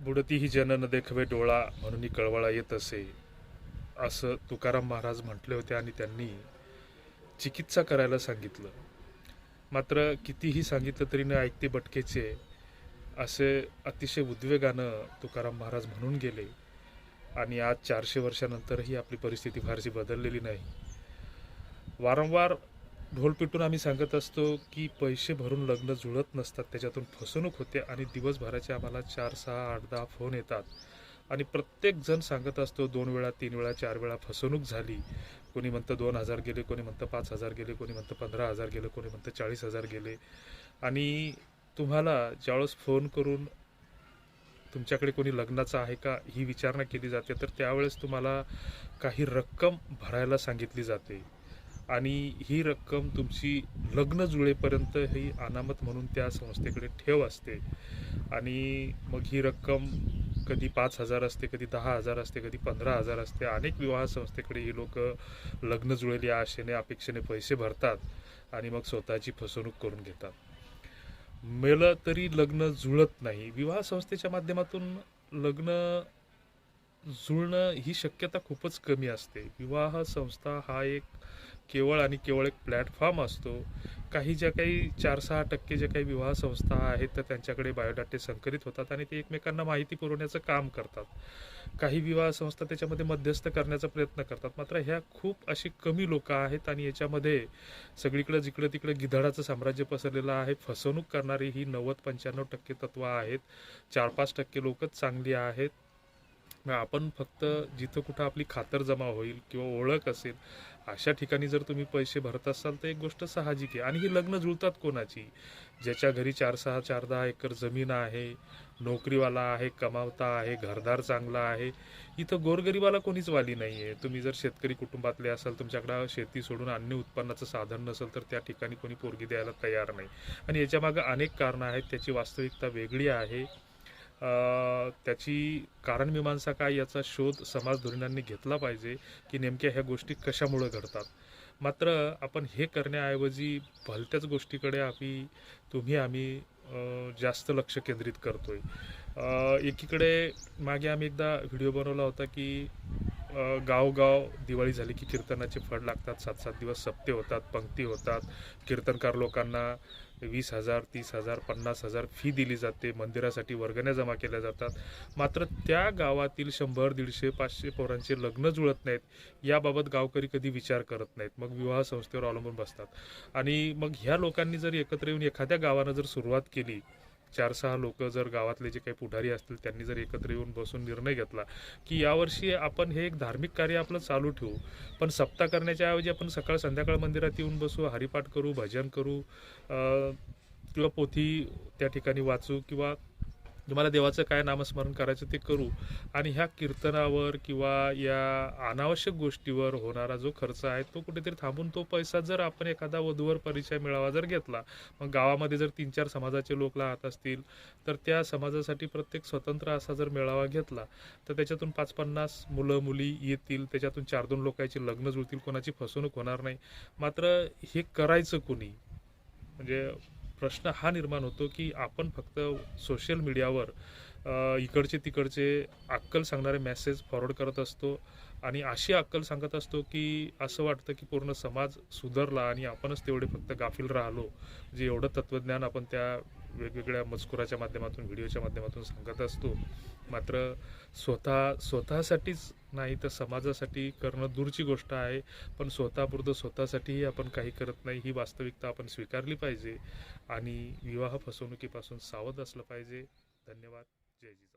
बुडती ही जन न देखवे डोळा म्हणून कळवळा येत असे. असं तुकाराम महाराज म्हटले होते आणि त्यांनी चिकित्सा करायला सांगितलं. मात्र कितीही सांगितलं तरी न ऐकते बटकेचे असे अतिशय उद्वेगानं तुकाराम महाराज म्हणून गेले आणि आज चारशे वर्षानंतरही आपली परिस्थिती फारशी बदललेली नाही. वारंवार ढोल पिटून आम्ही सांगत असतो की पैसे भरून लग्न जुळत नसतात त्याच्यातून फसवणूक होते आणि दिवसभराचे आम्हाला चार सहा आठ दहा फोन येतात. आणि प्रत्येकजण सांगत असतो दोन वेळा तीन वेळा चार वेळा फसवणूक झाली. कोणी म्हणतं दोन हजार गेले कोणी म्हणतं पाच हजार गेले कोणी म्हणतं पंधरा हजार गेले कोणी म्हणतं चाळीस हजार गेले. आणि तुम्हाला ज्यावेळेस फोन करून तुमच्याकडे कोणी लग्नाचं आहे का ही विचारणा केली जाते तर त्यावेळेस तुम्हाला काही रक्कम भरायला सांगितली जाते. आणि ही रक्कम तुमची लग्न जुळेपर्यंत ही अनामत म्हणून त्या संस्थेकडे ठेव असते. आणि मग ही रक्कम कधी पाच हजार असते कधी दहा हजार असते कधी पंधरा हजार असते. अनेक विवाह संस्थेकडे ही लोक लग्न जुळेल या आशेने अपेक्षेने पैसे भरतात आणि मग स्वतःची फसवणूक करून घेतात. मेलं तरी लग्न जुळत नाही. विवाह संस्थेच्या माध्यमातून लग्न जुळणं ही शक्यता खूपच कमी असते. विवाह संस्था हा एक केवळ आणि केवळ एक प्लॅटफॉर्म असतो. काही ज्या काही चार सहा टक्के ज्या काही विवाह संस्था आहेत तर त्यांच्याकडे बायोडाटे संकलित होतात आणि ते एकमेकांना माहिती पुरवण्याचं काम करतात. काही विवाह संस्था त्याच्यामध्ये मध्यस्थ करण्याचा प्रयत्न करतात. मात्र ह्या खूप अशी कमी लोक आहेत आणि याच्यामध्ये सगळीकडं जिकडं तिकडे गिधाडाचं साम्राज्य पसरलेलं आहे फसवणूक करणारी ही नव्वद पंच्याण्णव टक्के तत्व आहेत. चार पाच टक्के लोकच चांगली आहेत. मग आपण फक्त जिथं कुठं आपली खातर जमा होईल किंवा ओळख असेल अशा ठिकाणी जर तुम्ही पैसे भरत असाल तर एक गोष्ट साहजिक आहे. आणि ही लग्न जुळतात कोणाची? ज्याच्या घरी चार सहा चार दहा एकर जमीन आहे नोकरीवाला आहे कमावता आहे घरदार चांगला आहे इथं गोरगरीबाला कोणीच वाली नाही आहे तुम्ही जर शेतकरी कुटुंबातले असाल तुमच्याकडं शेती सोडून अन्य उत्पन्नाचं साधन नसेल तर त्या ठिकाणी कोणी पोरगी द्यायला तयार नाही. आणि याच्यामागं अनेक कारणं आहेत त्याची वास्तविकता वेगळी आहे. त्याची कारणमीमांसा काय याचा शोध समाज धोरणांनी घेतला पाहिजे की नेमक्या ह्या गोष्टी कशामुळं घडतात. मात्र आपण हे करण्याऐवजी भलत्याच गोष्टीकडे आम्ही तुम्ही आम्ही जास्त लक्ष केंद्रित करतोय. आहे एकीकडे मागे आम्ही एकदा व्हिडिओ बनवला होता की गावगाव दिवाळी झाली की कीर्तनाचे फळ लागतात सात सात दिवस सप्ते होतात पंक्ती होतात. कीर्तनकार लोकांना वीस हजार तीस हजार पन्नास हजार फी दिली जाते मंदिरासाठी वर्गण्या जमा केल्या जातात. मात्र त्या गावातील शंभर दीडशे पाचशे पोरांचे लग्न जुळत नाहीत. याबाबत गावकरी कधी विचार करत नाहीत. मग विवाह संस्थेवर अवलंबून बसतात. आणि मग ह्या लोकांनी जर एकत्र येऊन एखाद्या गावानं जर सुरुवात केली चार सहा लोक जर गावातले जे काही पुढारी असतील त्यांनी जर एकत्र येऊन बसून निर्णय घेतला की यावर्षी आपण हे एक धार्मिक कार्य आपलं चालू ठेवू. पण सप्ताह करण्याच्या ऐवजी आपण सकाळ संध्याकाळ मंदिरात येऊन बसू हरिपाठ करू भजन करू किंवा पोथी त्या ठिकाणी वाचू किंवा तुम्हाला देवाचं काय नामस्मरण करायचं ते करू. आणि ह्या कीर्तनावर किंवा या अनावश्यक गोष्टीवर होणारा जो खर्च आहे तो कुठेतरी थांबून तो पैसा जर आपण एखादा वधूवर परिचय मिळावा जर घेतला मग गावामध्ये जर तीन चार समाजाचे लोक राहत असतील तर त्या समाजासाठी प्रत्येक स्वतंत्र असा जर मेळावा घेतला तर त्याच्यातून पाच पन्नास मुलं मुली येतील त्याच्यातून चार दोन लोकांची लग्न जुळतील कोणाची फसवणूक होणार नाही. मात्र हे करायचं कोणी? म्हणजे प्रश्न हा निर्माण होतो की आपण फक्त सोशल मीडियावर इकडचे तिकडचे अक्कल सांगणारे मेसेज फॉरवर्ड करत असतो. आणि अशी अक्कल सांगत असतो की असं वाटतं की पूर्ण समाज सुधारला आणि आपणच तेवढे फक्त गाफील राहिलो. जे एवढं तत्त्वज्ञान आपण त्या वेगवेगळ्या मजकुराच्या माध्यमातून व्हिडिओच्या माध्यमातून सांगत असतो. मात्र स्वतः स्वतःसाठीच नाही तर समाजासाठी करणं दूरची गोष्ट आहे. पण स्वतःपुरतं स्वतःसाठीही आपण काही करत नाही ही वास्तविकता आपण स्वीकारली पाहिजे. आणि विवाह फसवणुकीपासून सावध असलं पाहिजे. धन्यवाद. जय जी